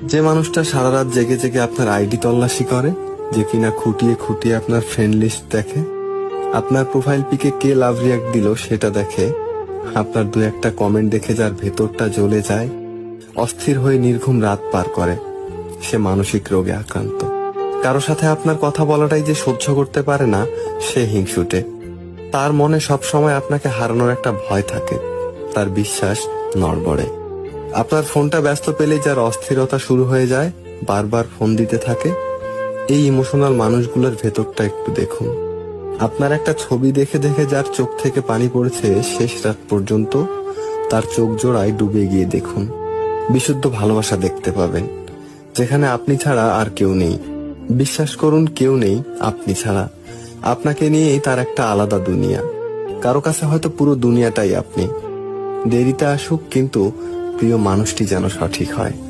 যে মানুষটা সারা রাত জেগে জেগে আপনার আইডি তল্লাশি করে, যে কিনা খুঁটিয়ে খুঁটিয়ে আপনার ফ্রেন্ড লিস্ট দেখে, আপনার প্রোফাইল পিকে কে লাভ রিয়াক্ট দিল সেটা দেখে, আপনার দু একটা কমেন্ট দেখে যার ভেতরটা জ্বলে যায়, অস্থির হয়ে নির্ঘুম রাত পার করে, সে মানসিক রোগে আক্রান্ত। কারও সাথে আপনার কথা বলাটাই যে সহ্য করতে পারে না, সে হিংসুটে। তার মনে সব সময় আপনাকে হারানোর একটা ভয় থাকে, তার বিশ্বাস নড়বড়ে। আপনার ফোনটা ব্যস্ত পেলেই যার অস্থিরতা শুরু হয়ে যায়, বারবার ফোন দিতে থাকে। এই ইমোশনাল মানুষগুলোর ভেতরটা একটু দেখুন। আপনার একটা ছবি দেখে দেখে যার চোখ থেকে পানি পড়েছে শেষ রাত পর্যন্ত, তার চোখ জোড়ায় ডুবে গিয়ে দেখুন। বিশুদ্ধ ভালোবাসা দেখতে পাবেন, যেখানে আপনি ছাড়া আর কেউ নেই। বিশ্বাস করুন, কেউ নেই আপনি ছাড়া। আপনাকে নিয়েই তার একটা আলাদা দুনিয়া। কারও কাছে হয়তো পুরো দুনিয়াটাই আপনি। দেরিতে আসুক, কিন্তু প্রিয় মানুষটি যেন সঠিক হয়।